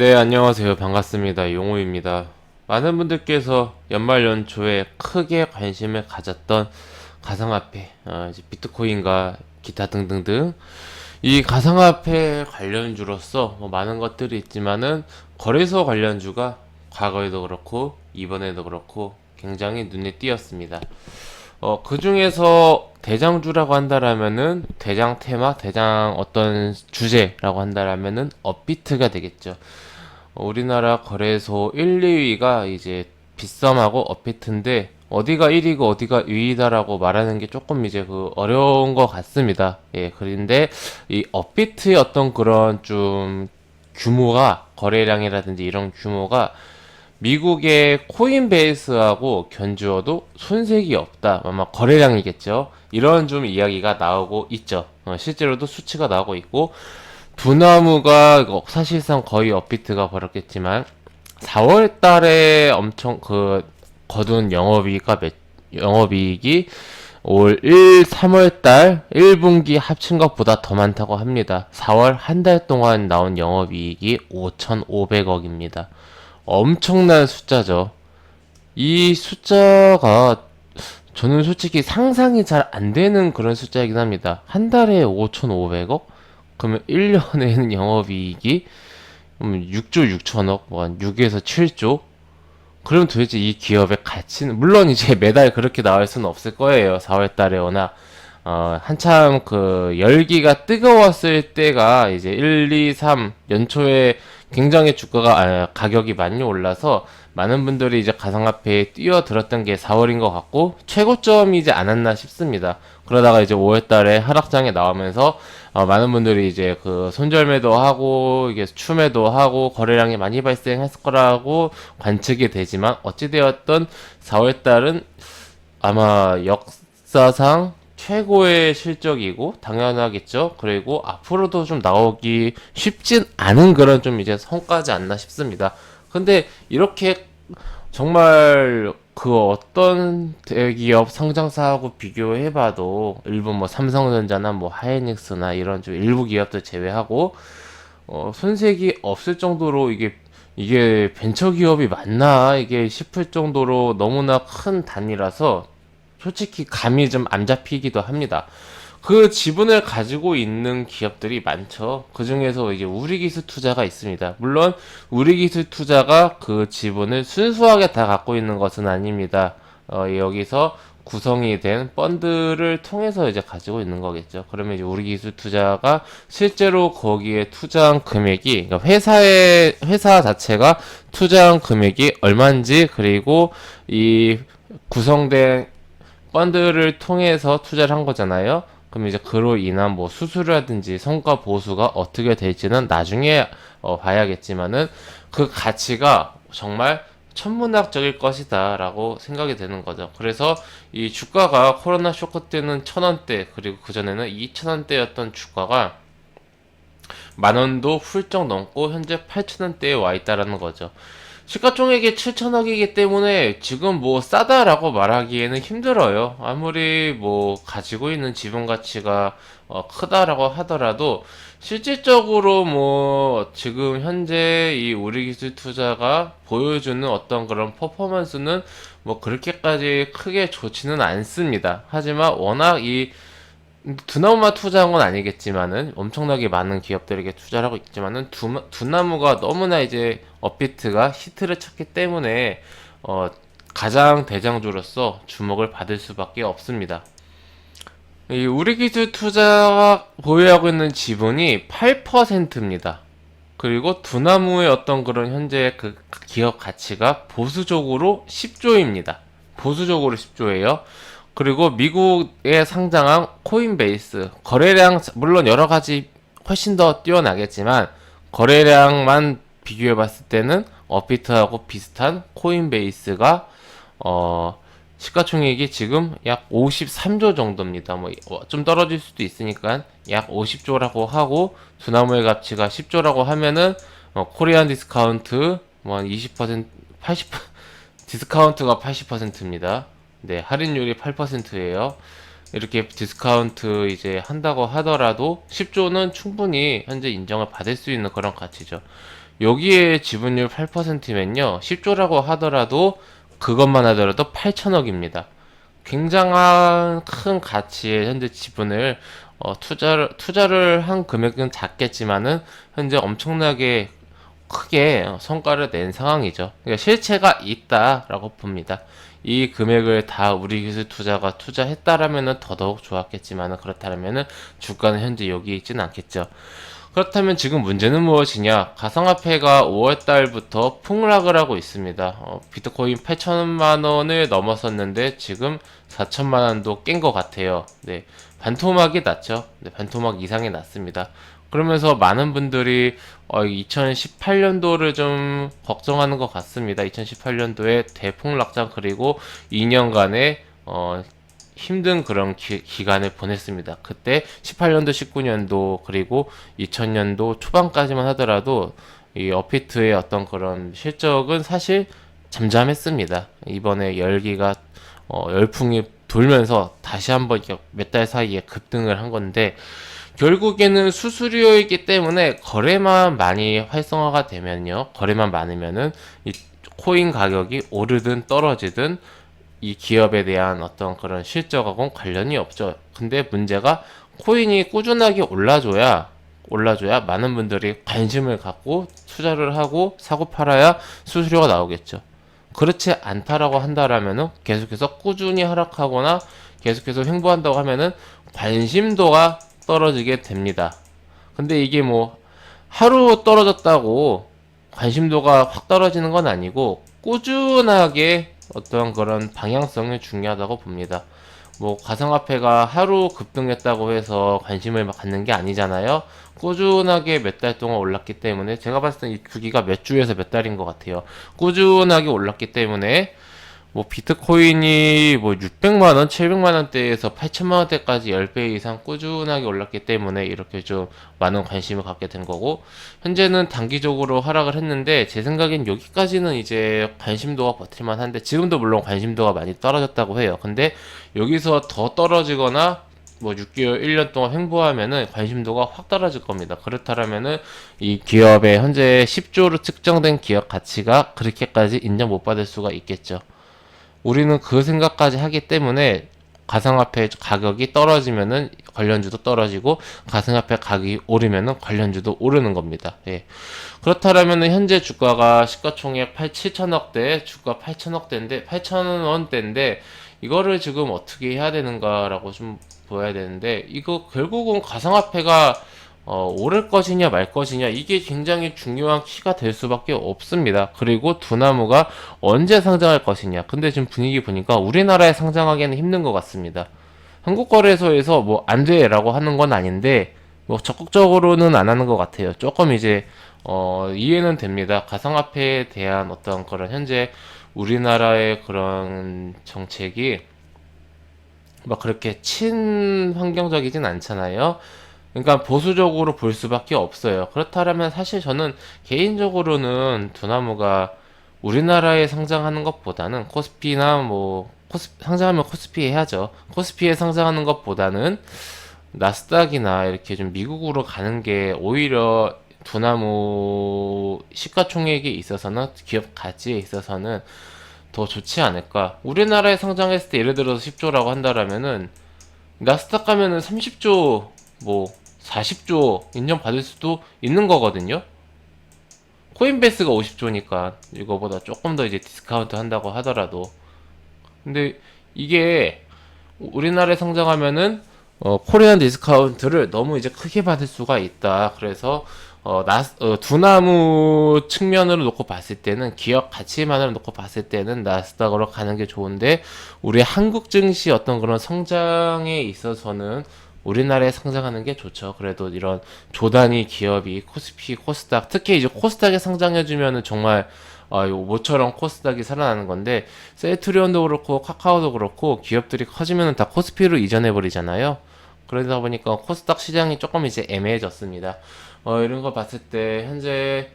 네, 안녕하세요. 반갑습니다. 용호입니다. 많은 분들께서 연말 연초에 크게 관심을 가졌던 가상화폐, 어, 비트코인과 기타 등등등 이 가상화폐 관련주로서 뭐 많은 것들이 있지만은 거래소 관련주가 과거에도 그렇고 이번에도 그렇고 굉장히 눈에 띄었습니다. 어, 그 중에서 대장주라고 한다라면은 대장 테마, 대장 어떤 주제라고 한다라면은 업비트가 되겠죠. 어, 우리나라 거래소 1, 2위가 이제 빗썸하고 업비트인데 어디가 1위고 어디가 2위다라고 말하는 게 조금 이제 그 어려운 것 같습니다. 예, 그런데 이 업비트의 어떤 그런 좀 규모가 거래량이라든지 이런 규모가 미국의 코인베이스하고 견주어도 손색이 없다. 아마 거래량이겠죠. 이런 좀 이야기가 나오고 있죠. 어, 실제로도 수치가 나오고 있고 두나무가 사실상 거의 업비트가 벌었겠지만 4월 달에 엄청 그 거둔 영업이익가 몇, 영업이익이 올 1, 3월 달 1분기 합친 것보다 더 많다고 합니다. 4월 한 달 동안 나온 영업이익이 5,500억입니다. 엄청난 숫자죠. 이 숫자가 저는 솔직히 상상이 잘 안 되는 그런 숫자이긴 합니다. 한 달에 5,500억? 그러면 1년에는 영업이익이 6조 6천억, 뭐한 6에서 7조? 그럼 도대체 이 기업의 가치는, 물론 이제 매달 그렇게 나올 수는 없을 거예요. 4월 달에 워낙, 어, 한참 그 열기가 뜨거웠을 때가 이제 1, 2, 3 연초에 굉장히 주가가 아, 가격이 많이 올라서 많은 분들이 이제 가상화폐에 뛰어들었던 게 4월인 것 같고 최고점이지 않았나 싶습니다. 그러다가 이제 5월 달에 하락장에 나오면서 어, 많은 분들이 이제 그 손절매도 하고 이게 추매도 하고 거래량이 많이 발생했을 거라고 관측이 되지만 어찌되었던 4월 달은 아마 역사상 최고의 실적이고 당연하겠죠. 그리고 앞으로도 좀 나오기 쉽진 않은 그런 좀 이제 성과지 않나 싶습니다. 근데 이렇게 정말 그 어떤 대기업 상장사하고 비교해봐도 일본 뭐 삼성전자나 뭐 하이닉스나 이런 좀 일부 기업들 제외하고 어 손색이 없을 정도로 이게 이게 벤처 기업이 맞나 이게 싶을 정도로 너무나 큰 단위라서 솔직히 감이 좀 안 잡히기도 합니다. 그 지분을 가지고 있는 기업들이 많죠. 그 중에서 이제 우리기술 투자가 있습니다. 물론 우리기술 투자가 그 지분을 순수하게 다 갖고 있는 것은 아닙니다. 어, 여기서 구성이 된 펀드를 통해서 이제 가지고 있는 거겠죠. 그러면 이제 우리 기술 투자가 실제로 거기에 투자한 금액이 그러니까 회사의 회사 자체가 투자한 금액이 얼마인지 그리고 이 구성된 펀드를 통해서 투자를 한 거잖아요. 그럼 이제 그로 인한 뭐 수수료라든지 성과 보수가 어떻게 될지는 나중에 어, 봐야겠지만은 그 가치가 정말 천문학적일 것이다라고 생각이 되는 거죠. 그래서 이 주가가 코로나 쇼크 때는 천 원대 그리고 그 전에는 이천 원대였던 주가가 만 원도 훌쩍 넘고 현재 팔천 원대에 와 있다라는 거죠. 시가총액이 7천억이기 때문에 지금 뭐 싸다라고 말하기에는 힘들어요. 아무리 뭐 가지고 있는 지분 가치가 어 크다라고 하더라도 실질적으로 뭐 지금 현재 이 우리 기술 투자가 보여주는 어떤 그런 퍼포먼스는 뭐 그렇게까지 크게 좋지는 않습니다. 하지만 워낙 이 두나무만 투자한 건 아니겠지만은 엄청나게 많은 기업들에게 투자를 하고 있지만은 두, 두나무가 너무나 이제 업비트가 히트를 쳤기 때문에 어, 가장 대장주로서 주목을 받을 수밖에 없습니다. 이 우리 기술 투자가 보유하고 있는 지분이 8%입니다. 그리고 두나무의 어떤 그런 현재 그 기업 가치가 보수적으로 10조입니다. 보수적으로 10조예요. 그리고 미국에 상장한 코인베이스 거래량 물론 여러 가지 훨씬 더 뛰어나겠지만 거래량만 비교해 봤을 때는 업비트하고 비슷한 코인베이스가 어 시가총액이 지금 약 53조 정도입니다. 뭐 좀 떨어질 수도 있으니까 약 50조라고 하고 두나무의 가치가 10조라고 하면은 어, 코리안 디스카운트 뭐한20% 80 디스카운트가 80%입니다. 네, 할인율이 8%예요. 이렇게 디스카운트 이제 한다고 하더라도 10조는 충분히 현재 인정을 받을 수 있는 그런 가치죠. 여기에 지분율 8%면요. 10조라고 하더라도 그것만 하더라도 8천억입니다. 굉장한 큰 가치의 현재 지분을 어, 투자를 투자를 한 금액은 작겠지만은 현재 엄청나게 크게 어, 성과를 낸 상황이죠. 그러니까 실체가 있다라고 봅니다. 이 금액을 다 우리 기술 투자가 투자했다라면은 더더욱 좋았겠지만은 그렇다면은 주가는 현재 여기 있지는 않겠죠. 그렇다면 지금 문제는 무엇이냐? 가상화폐가 5월 달부터 폭락을 하고 있습니다. 어, 비트코인 8천만 원을 넘었었는데 지금 4천만 원도 깬 것 같아요. 네, 반토막이 났죠. 네, 반토막 이상이 났습니다. 그러면서 많은 분들이 어, 2018년도를 좀 걱정하는 것 같습니다. 2018년도에 대폭락장 그리고 2년간의 어, 힘든 그런 기, 간을 보냈습니다. 그때 18년도, 19년도 그리고 2000년도 초반까지만 하더라도 이 어피트의 어떤 그런 실적은 사실 잠잠했습니다. 이번에 열기가 어, 열풍이 돌면서 다시 한번 몇 달 사이에 급등을 한 건데 결국에는 수수료이기 때문에 거래만 많이 활성화가 되면요. 거래만 많으면은 이 코인 가격이 오르든 떨어지든 이 기업에 대한 어떤 그런 실적하고는 관련이 없죠. 근데 문제가 코인이 꾸준하게 올라줘야 올라줘야 많은 분들이 관심을 갖고 투자를 하고 사고 팔아야 수수료가 나오겠죠. 그렇지 않다라고 한다라면은 계속해서 꾸준히 하락하거나 계속해서 횡보한다고 하면은 관심도가 떨어지게 됩니다. 근데 이게 뭐 하루 떨어졌다고 관심도가 확 떨어지는 건 아니고 꾸준하게 어떤 그런 방향성이 중요하다고 봅니다. 뭐 가상화폐가 하루 급등했다고 해서 관심을 갖는 게 아니잖아요. 꾸준하게 몇 달 동안 올랐기 때문에 제가 봤을 때 이 주기가 몇 주에서 몇 달인 것 같아요. 꾸준하게 올랐기 때문에 뭐 비트코인이 뭐 600만 원, 700만 원대에서 8천만 원대까지 10배 이상 꾸준하게 올랐기 때문에 이렇게 좀 많은 관심을 갖게 된 거고 현재는 단기적으로 하락을 했는데 제 생각엔 여기까지는 이제 관심도가 버틸만 한데 지금도 물론 관심도가 많이 떨어졌다고 해요. 근데 여기서 더 떨어지거나 뭐 6개월, 1년 동안 횡보하면은 관심도가 확 떨어질 겁니다. 그렇다면은 이 기업의 현재 10조로 측정된 기업 가치가 그렇게까지 인정 못 받을 수가 있겠죠. 우리는 그 생각까지 하기 때문에 가상화폐 가격이 떨어지면은 관련주도 떨어지고 가상화폐 가격이 오르면은 관련주도 오르는 겁니다. 예. 그렇다면 현재 주가가 시가총액 8, 7천억대, 주가 8천억대인데 8천 원대인데 이거를 지금 어떻게 해야 되는가라고 좀 보여야 되는데 이거 결국은 가상화폐가 어, 오를 것이냐 말 것이냐 이게 굉장히 중요한 키가 될 수밖에 없습니다. 그리고 두 나무가 언제 상장할 것이냐. 근데 지금 분위기 보니까 우리나라에 상장하기에는 힘든 것 같습니다. 한국 거래소에서 뭐 안 돼라고 하는 건 아닌데 뭐 적극적으로는 안 하는 것 같아요. 조금 이제 어, 이해는 됩니다. 가상화폐에 대한 어떤 그런 현재 우리나라의 그런 정책이 막 그렇게 친환경적이진 않잖아요. 그러니까 보수적으로 볼 수밖에 없어요. 그렇다면 사실 저는 개인적으로는 두나무가 우리나라에 상장하는 것보다는 코스피나 뭐 코스, 상장하면 코스피 해야죠. 코스피에 상장하는 것보다는 나스닥이나 이렇게 좀 미국으로 가는 게 오히려 두나무 시가총액에 있어서는 기업 가치에 있어서는 더 좋지 않을까. 우리나라에 상장했을 때 예를 들어서 10조라고 한다라면은 나스닥 가면은 30조 뭐 40조 인정받을 수도 있는 거거든요. 코인베이스가 50조니까 이거보다 조금 더 이제 디스카운트 한다고 하더라도 근데 이게 우리나라에 상장하면은 어, 코리안 디스카운트를 너무 이제 크게 받을 수가 있다. 그래서 어, 나, 어, 두나무 측면으로 놓고 봤을 때는 기업 가치만으로 놓고 봤을 때는 나스닥으로 가는 게 좋은데 우리 한국 증시 어떤 그런 성장에 있어서는 우리나라에 상장하는 게 좋죠. 그래도 이런 조단위 기업이 코스피, 코스닥, 특히 이제 코스닥에 상장해주면은 정말 아, 요 모처럼 코스닥이 살아나는 건데 셀트리온도 그렇고 카카오도 그렇고 기업들이 커지면은 다 코스피로 이전해 버리잖아요. 그러다 보니까 코스닥 시장이 조금 이제 애매해졌습니다. 어, 이런 거 봤을 때 현재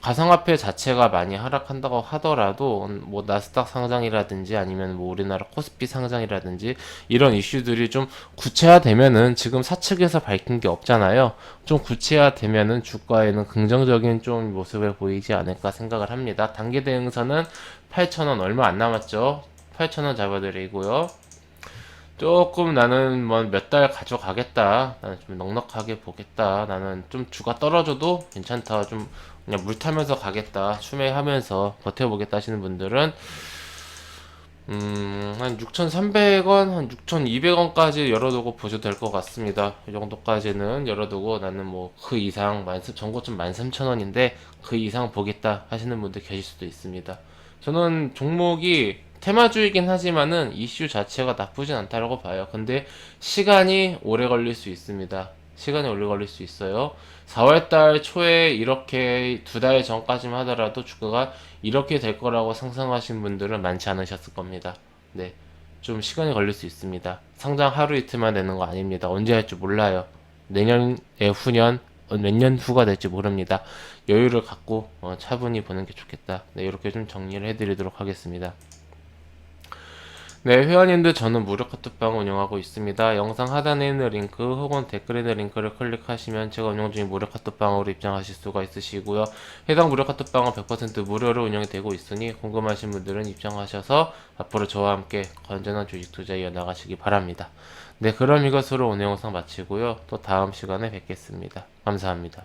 가상화폐 자체가 많이 하락한다고 하더라도 뭐 나스닥 상장이라든지 아니면 뭐 우리나라 코스피 상장이라든지 이런 이슈들이 좀 구체화되면은 지금 사측에서 밝힌 게 없잖아요. 좀 구체화되면은 주가에는 긍정적인 좀 모습을 보이지 않을까 생각을 합니다. 단기 대응선은 8,000원 얼마 안 남았죠. 8,000원 잡아드리고요. 조금 나는 뭐 몇 달 가져가겠다. 나는 좀 넉넉하게 보겠다. 나는 좀 주가 떨어져도 괜찮다. 좀 그냥 물 타면서 가겠다. 추매하면서 버텨보겠다 하시는 분들은 음, 한 6,300원, 한 6,200원까지 열어두고 보셔도 될 것 같습니다. 이 정도까지는 열어두고 나는 뭐 그 이상 만 전고점 13,000원인데 그 이상 보겠다 하시는 분들 계실 수도 있습니다. 저는 종목이 테마주이긴 하지만은 이슈 자체가 나쁘진 않다라고 봐요. 근데 시간이 오래 걸릴 수 있습니다. 시간이 오래 걸릴 수 있어요. 4월달 초에 이렇게 두 달 전까지만 하더라도 주가가 이렇게 될 거라고 상상하신 분들은 많지 않으셨을 겁니다. 네. 좀 시간이 걸릴 수 있습니다. 상장 하루 이틀만 되는 거 아닙니다. 언제 할지 몰라요. 내년에 후년, 어, 몇년 후가 될지 모릅니다. 여유를 갖고 어, 차분히 보는 게 좋겠다. 네, 이렇게 좀 정리를 해드리도록 하겠습니다. 네, 회원님들 저는 무료 카톡방 운영하고 있습니다. 영상 하단에 있는 링크 혹은 댓글에 있는 링크를 클릭하시면 제가 운영 중인 무료 카톡방으로 입장하실 수가 있으시고요. 해당 무료 카톡방은 100% 무료로 운영이 되고 있으니 궁금하신 분들은 입장하셔서 앞으로 저와 함께 건전한 주식 투자 이어나가시기 바랍니다. 네, 그럼 이것으로 오늘 영상 마치고요. 또 다음 시간에 뵙겠습니다. 감사합니다.